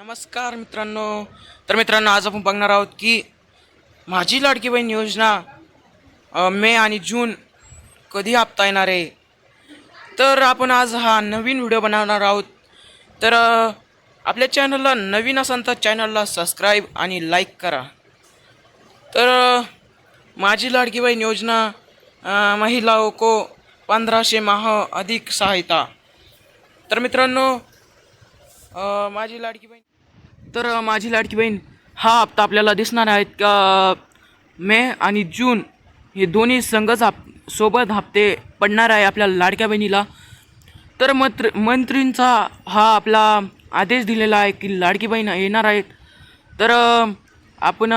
नमस्कार मित्रांनो. तर मित्रांनो आज आपण बघणार आहोत की माझी लाडकी बहीण योजना मे आणि जून कधी हप्ता येणार आहे? तर आपण आज हा नवीन व्हिडिओ बनवणार आहोत. तर आपल्या चॅनलला नवीन असाल तर चॅनलला सबस्क्राईब आणि लाईक करा. तर माझी लाडकी बहीण योजना महिलाओं को पंधराशे माह अधिक सहायता. तर मित्रांनो माझी लाडकी बहीण तर माझी लाडकी बहीण हा हप्ता आपल्याला दिसणार आहेत का मे आणि जून. हे दोन्ही संघच आप सोबत हप्ते पडणार आहे आपल्या लाडक्या बहिणीला. तर मंत्र मंत्रींचा हा आपला आदेश दिलेला आहे की लाडकी बहीण येणार आहेत. तर आपण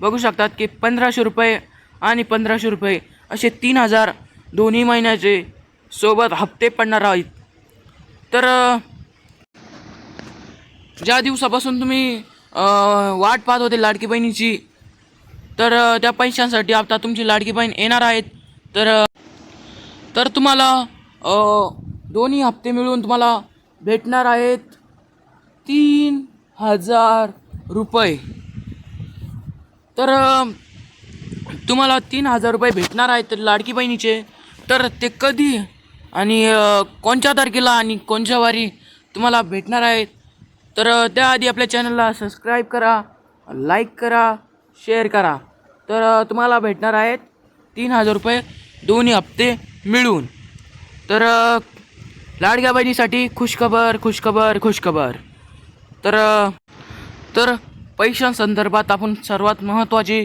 बघू शकतात की पंधराशे रुपये आणि पंधराशे रुपये असे तीन हजार दोन्ही महिन्याचे सोबत हप्ते पडणार आहेत. तर ज्या दिवसापासून तुम्ही वाट पाहत होते लाडकी बहिणीची तर त्या पैशांसाठी आता तुमची लाडकी बहीण येणार आहेत. तर तर तुम्हाला दोन्ही हप्ते मिळून तुम्हाला भेटणार आहेत तीन हजार रुपये. तर तुम्हाला तीन हजार रुपये भेटणार आहेत तर लाडकी बहिणीचे. तर ते कधी आणि कोणत्या तारखेला आणि कोणत्या वारी तुम्हाला भेटणार आहेत? तर त्याआधी आपल्या चॅनलला सबस्क्राईब करा लाईक करा शेअर करा. तर तुम्हाला भेटणार आहेत तीन हजार रुपये दोन्ही हप्ते मिळून. तर लाडक्या बहिणीसाठी खुशखबर खुशखबर खुशखबर. तर तर पैशांसंदर्भात आपण सर्वात महत्त्वाची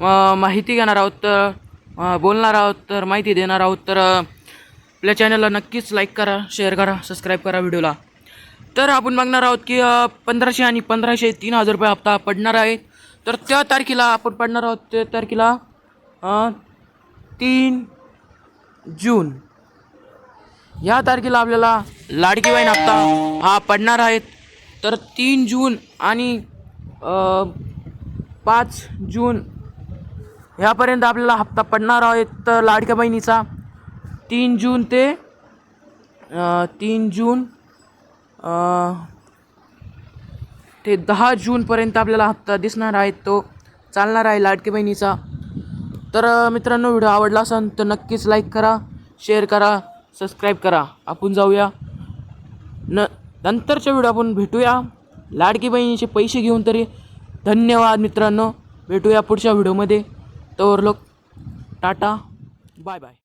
माहिती घेणार आहोत. तर बोलणार आहोत तर माहिती देणार आहोत. तर आपल्या चॅनलला नक्कीच लाईक करा शेअर करा सबस्क्राईब करा व्हिडिओला तर आपण बघणार आहोत की पंधराशे आणि पंधराशे तीन हजार रुपये हप्ता पडणार आहे. तर त्या तारखेला आपण पडणार आहोत त्या तारखेला तीन जून. या तारखेला आपल्याला लाडकी बहीण हप्ता हा पडणार आहेत तर तीन जून आणि पाच जून ह्यापर्यंत आपल्याला हप्ता पडणार आहेत तर लाडक्या बहिणीचा तीन जून ते तीन जून ते दहा जूनपर्यंत आपल्याला हप्ता दिसणार आहे तो चालणार आहे लाडकी बहिणीचा. तर मित्रांनो व्हिडिओ आवडला असेल तर नक्कीच लाईक करा शेअर करा सबस्क्राईब करा. आपण जाऊया. न नंतरच्या व्हिडिओ आपण भेटूया. लाडकी बहिणीचे पैसे घेऊन तरी धन्यवाद मित्रांनो. भेटूया पुढच्या व्हिडिओमध्ये. तर लोक टाटा. Bye bye